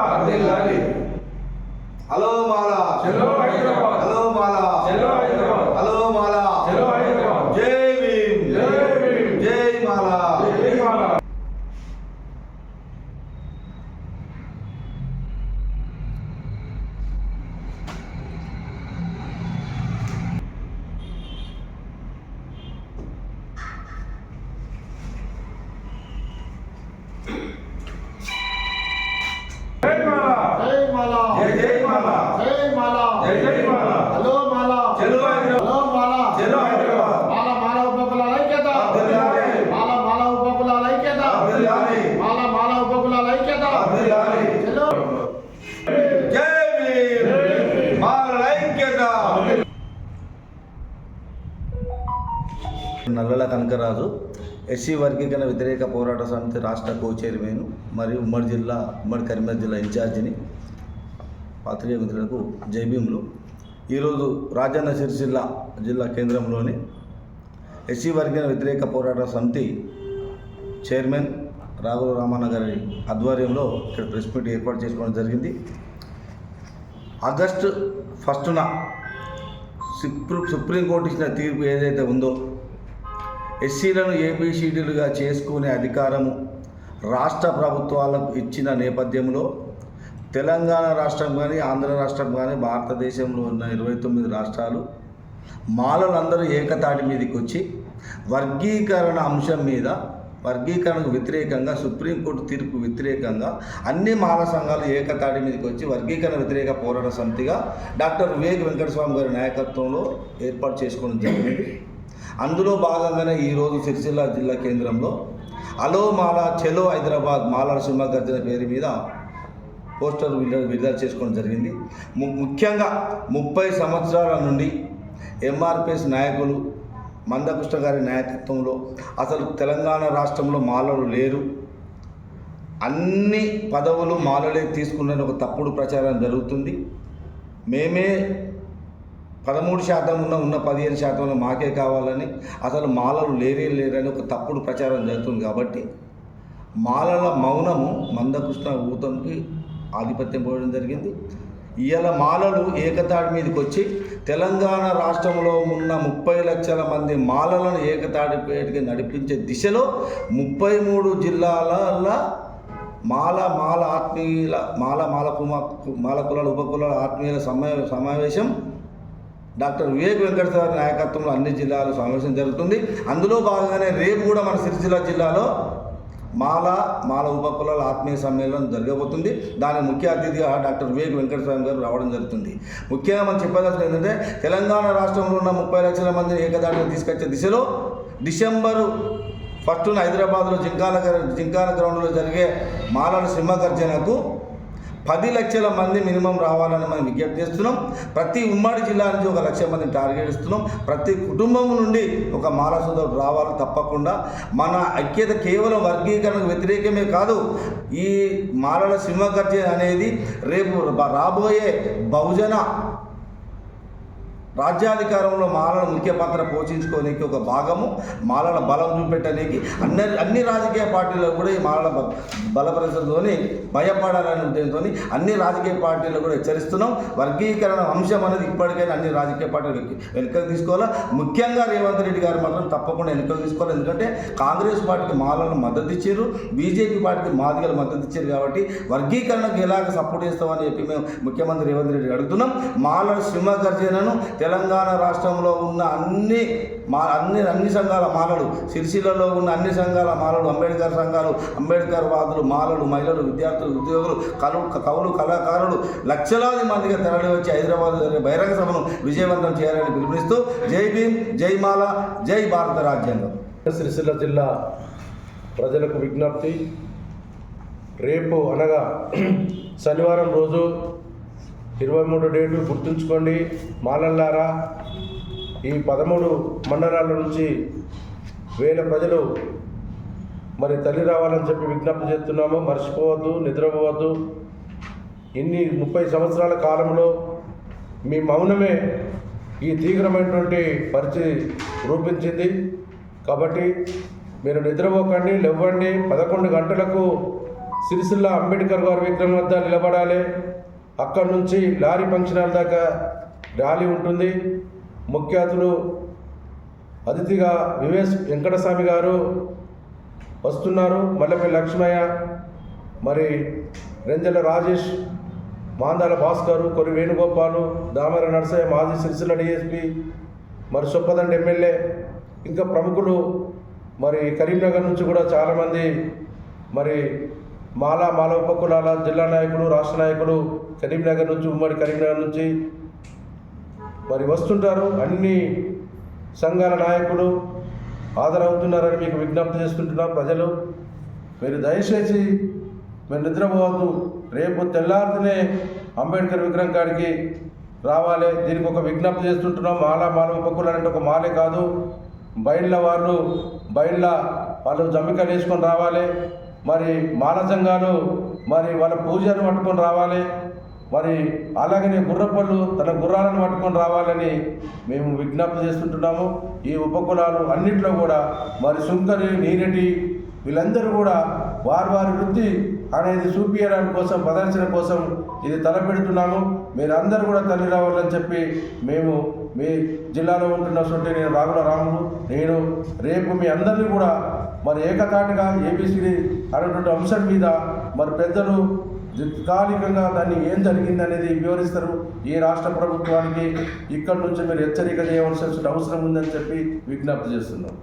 వర్ధిల్లాలి. హలో మాలా చలో హైదరాబాద్. హలో మాలా చలో హైదరాబాద్. హలో మాలా చలో హైదరాబాద్. జై భీమ్ జై భీమ్. జై మాలా జై మాలా. జై మాలా. జై మాలా జై జై మాలా. జై మాలా జై జై మాలా. హలో మాలా చలో హైదరాబాద్. హలో మాలా చలో హైదరాబాద్. మాల మాల ఉపకులాల ఐక్యత వర్ధిల్లాలి. మాల మాల ఉపకులాల ఐక్యత వర్ధిల్లాలి. మాల మాల ఉపకులాల ఐక్యత వర్ధిల్లాలి. చలో జై భీమ్ మాల ఐక్యత నల్లల కనకరాజు ఎస్సీ వర్గీకరణ వ్యతిరేక పోరాట సమితి రాష్ట్ర కో చైర్మన్ మరియు ఉమ్మడి జిల్లా ఉమ్మడి కరీంనగర్ జిల్లా ఇన్ఛార్జిని పాత్రికేయ మిత్రులకు ఈరోజు రాజన్న సిరిసిల్ల జిల్లా కేంద్రంలోని ఎస్సీ వర్గీకరణ వ్యతిరేక పోరాట సమితి చైర్మన్ రాఘవ రామన్న గారి ఆధ్వర్యంలో ఇక్కడ ప్రెస్ మీట్ ఏర్పాటు చేసుకోవడం జరిగింది. ఆగస్టు ఫస్టున సుప్రీం సుప్రీంకోర్టు ఇచ్చిన తీర్పు ఏదైతే ఉందో ఎస్సీలను ఏబిసిడీలుగా చేసుకునే అధికారము రాష్ట్ర ప్రభుత్వాలకు ఇచ్చిన నేపథ్యంలో తెలంగాణ రాష్ట్రం కానీ ఆంధ్ర రాష్ట్రం కానీ భారతదేశంలో ఉన్న ఇరవై తొమ్మిది రాష్ట్రాలు మాలలందరూ ఏకతాటి మీదకి వచ్చి వర్గీకరణ అంశం మీద వర్గీకరణకు వ్యతిరేకంగా సుప్రీంకోర్టు తీర్పు వ్యతిరేకంగా అన్ని మాల సంఘాలు ఏకతాటి మీదకి వచ్చి వర్గీకరణ వ్యతిరేక పోరాట సమితిగా డాక్టర్ వివేక్ వెంకటస్వామి గారి నాయకత్వంలో ఏర్పాటు చేసుకోవడం జరిగింది. అందులో భాగంగానే ఈరోజు సిరిసిల్ల జిల్లా కేంద్రంలో అలోమాల చెలో హైదరాబాద్ మాల సింహగర్జన పేరు మీద పోస్టర్ విడుదల విడుదల చేసుకోవడం జరిగింది. ము- ముఖ్యంగా ముప్పై సంవత్సరాల నుండి ఎంఆర్పిఎస్ నాయకులు మందకృష్ణ గారి నాయకత్వంలో అసలు తెలంగాణ రాష్ట్రంలో మాలలు లేరు. అన్ని పదవులు మాలలే తీసుకున్న ఒక తప్పుడు ప్రచారం జరుగుతుంది. మేమే పదమూడు శాతం ఉన్న ఉన్న పదిహేను శాతంలో మాకే కావాలని అసలు మాలలు లేరే లేరని ఒక తప్పుడు ప్రచారం జరుగుతుంది కాబట్టి మాలల మౌనము మందకృష్ణ ఊతంకి ఆధిపత్యం పోవడం జరిగింది. ఇవాళ మాలలు ఏకతాడి మీదకి వచ్చి తెలంగాణ రాష్ట్రంలో ఉన్న ముప్పై లక్షల మంది మాలలను ఏకతాడి పేటికి నడిపించే దిశలో ముప్పై మూడు జిల్లాల మాల మాల ఆత్మీయుల మాల మాల కుమ మాల కులాల ఉపకులాల ఆత్మీయుల సమా సమావేశం డాక్టర్ వివేక్ వెంకటేశ్వర నాయకత్వంలో అన్ని జిల్లాలు సమావేశం జరుగుతుంది. అందులో భాగంగానే రేపు కూడా మన సిరిసిల్ల జిల్లాలో మాల మాల ఉపకులాల ఆత్మీయ సమ్మేళనం జరగబోతుంది. దాని ముఖ్య అతిథిగా డాక్టర్ వివేక్ వెంకటస్వామి గారు రావడం జరుగుతుంది. ముఖ్యంగా మనం చెప్పదలసిన ఏంటంటే తెలంగాణ రాష్ట్రంలో ఉన్న ముప్పై లక్షల మందిని ఏకదాటిని తీసుకొచ్చే దిశలో డిసెంబరు ఫస్ట్న హైదరాబాద్లో జింకాల జింకాల గ్రౌండ్లో జరిగే మాలల సింహగర్జనకు పది లక్షల మంది మినిమం రావాలని మనం విజ్ఞప్తి చేస్తున్నాం. ప్రతి ఉమ్మడి జిల్లా నుంచి ఒక లక్ష మందిని టార్గెట్ ఇస్తున్నాం ప్రతి కుటుంబం నుండి ఒక మాల సోదరుడు రావాలి తప్పకుండా. మన ఐక్యత కేవలం వర్గీకరణకు వ్యతిరేకమే కాదు ఈ మాలల సింహగర్జన అనేది రేపు రాబోయే బహుజన రాజ్యాధికారంలో మాలల ముఖ్య పాత్ర పోషించుకోనికి ఒక భాగము మాలల బలం చూపెట్టడానికి అన్ని అన్ని రాజకీయ పార్టీలు కూడా ఈ మాలల బ- భయపడాలనే ఉద్దేశంతో అన్ని రాజకీయ పార్టీలు కూడా హెచ్చరిస్తున్నాం. వర్గీకరణ అంశం అనేది ఇప్పటికైనా అన్ని రాజకీయ పార్టీలు వెనుకకు తీసుకోవాలా? ముఖ్యంగా రేవంత్ రెడ్డి గారు మాత్రం తప్పకుండా వెనుకకు తీసుకోవాలి. ఎందుకంటే కాంగ్రెస్ పార్టీకి మాలను మద్దతు ఇచ్చారు బీజేపీ పార్టీకి మాదిగలు మద్దతు ఇచ్చారు కాబట్టి వర్గీకరణకు ఎలాగ సపోర్ట్ చేస్తామని చెప్పి మేము ముఖ్యమంత్రి రేవంత్ రెడ్డి అడుగుతున్నాం. మాలల సింహగర్జనను తెలంగాణ రాష్ట్రంలో ఉన్న అన్ని మా అన్ని అన్ని సంఘాల మాలలు సిరిసిల్లలో ఉన్న అన్ని సంఘాల మాలలు అంబేద్కర్ సంఘాలు అంబేద్కర్ వాదులు మాలలు మహిళలు విద్యార్థులు ఉద్యోగులు కలు కవులు కళాకారులు లక్షలాది మందిగా తరలి వచ్చి హైదరాబాద్ బహిరంగ సభను విజయవంతం చేయాలని పిలుపునిస్తూ జై భీమ్ జై మాల జై భారత రాజ్యాంగం. సిరిసిల్ల జిల్లా ప్రజలకు విజ్ఞప్తి. రేపు అనగా శనివారం రోజు ఇరవై మూడు డేట్లు గుర్తుంచుకోండి. మాలల్లారా ఈ పదమూడు మండలాల నుంచి వేల ప్రజలు మరి తల్లి రావాలని చెప్పి విజ్ఞప్తి చేస్తున్నాము. మర్చిపోవద్దు నిద్రపోవద్దు. ఇన్ని ముప్పై సంవత్సరాల కాలంలో మీ మౌనమే ఈ తీవ్రమైనటువంటి పరిస్థితి రూపించింది. కాబట్టి మీరు నిద్రపోకండి లేవ్వండి పదకొండు గంటలకు సిరిసిల్ల అంబేద్కర్ గారి విగ్రహం వద్ద నిలబడాలి. అక్కడి నుంచి లారీ ఫంక్షన్ హాల్ దాకా ర్యాలీ ఉంటుంది. ముఖ్య అతిథులు అతిథిగా వివేస్ వెంకటస్వామి గారు వస్తున్నారు. మల్లెపల్లి లక్ష్మయ్య మరి రెంజల రాజేష్ మాందాల భాస్కర్ కొరి వేణుగోపాలు దామర నరసయ్య మాజీ సిరిసిల్ల డిఎస్పి మరి సొప్పదండి ఎమ్మెల్యే ఇంకా ప్రముఖులు మరి కరీంనగర్ నుంచి కూడా చాలామంది మరి మాలా మాల ఉపకులాల జిల్లా నాయకులు రాష్ట్ర నాయకులు కరీంనగర్ నుంచి ఉమ్మడి కరీంనగర్ నుంచి మరి వస్తుంటారు. అన్ని సంఘాల నాయకులు హాజరవుతున్నారని మీకు విజ్ఞప్తి చేస్తుంటున్నాం ప్రజలు. మీరు దయచేసి మీరు నిద్రపోవద్దు. రేపు తెల్లారితేనే అంబేద్కర్ విగ్రహం కాడికి రావాలి. దీనికి ఒక విజ్ఞప్తి చేస్తుంటున్నాం. మాల మాల ఉపకులు అంటే ఒక మాలే కాదు. బయళ్ళ వాళ్ళు బయళ్ళ వాళ్ళు జమికలు వేసుకొని రావాలి. మరి మాల సంఘాలు మరి వాళ్ళ పూజను పట్టుకొని రావాలి. మరి అలాగనే గుర్రపళ్ళు తన గుర్రాలను పట్టుకొని రావాలని మేము విజ్ఞప్తి చేస్తుంటున్నాము. ఈ ఉపకులాలు అన్నింటిలో కూడా మరి సుంకరి నీరెడ్డి వీళ్ళందరూ కూడా వారి వారి వృత్తి అనేది చూపించడానికి కోసం ప్రదర్శన కోసం ఇది తలపెడుతున్నాము. మీరందరూ కూడా తల్లి రావాలని చెప్పి మేము మీ జిల్లాలో ఉంటున్నటువంటి నేను రాగుల రాముడు. నేను రేపు మీ అందరినీ కూడా మరి ఏకతాటిగా ఏబిసిడి అనేటువంటి అంశం మీద మరి పెద్దలు దీర్ఘకాలికంగా దాన్ని ఏం జరిగింది అనేది వివరిస్తారు. ఈ రాష్ట్ర ప్రభుత్వానికి ఇక్కడి నుంచి మీరు హెచ్చరిక చేయవలసిన అవసరం ఉందని చెప్పి విజ్ఞప్తి చేస్తున్నాం.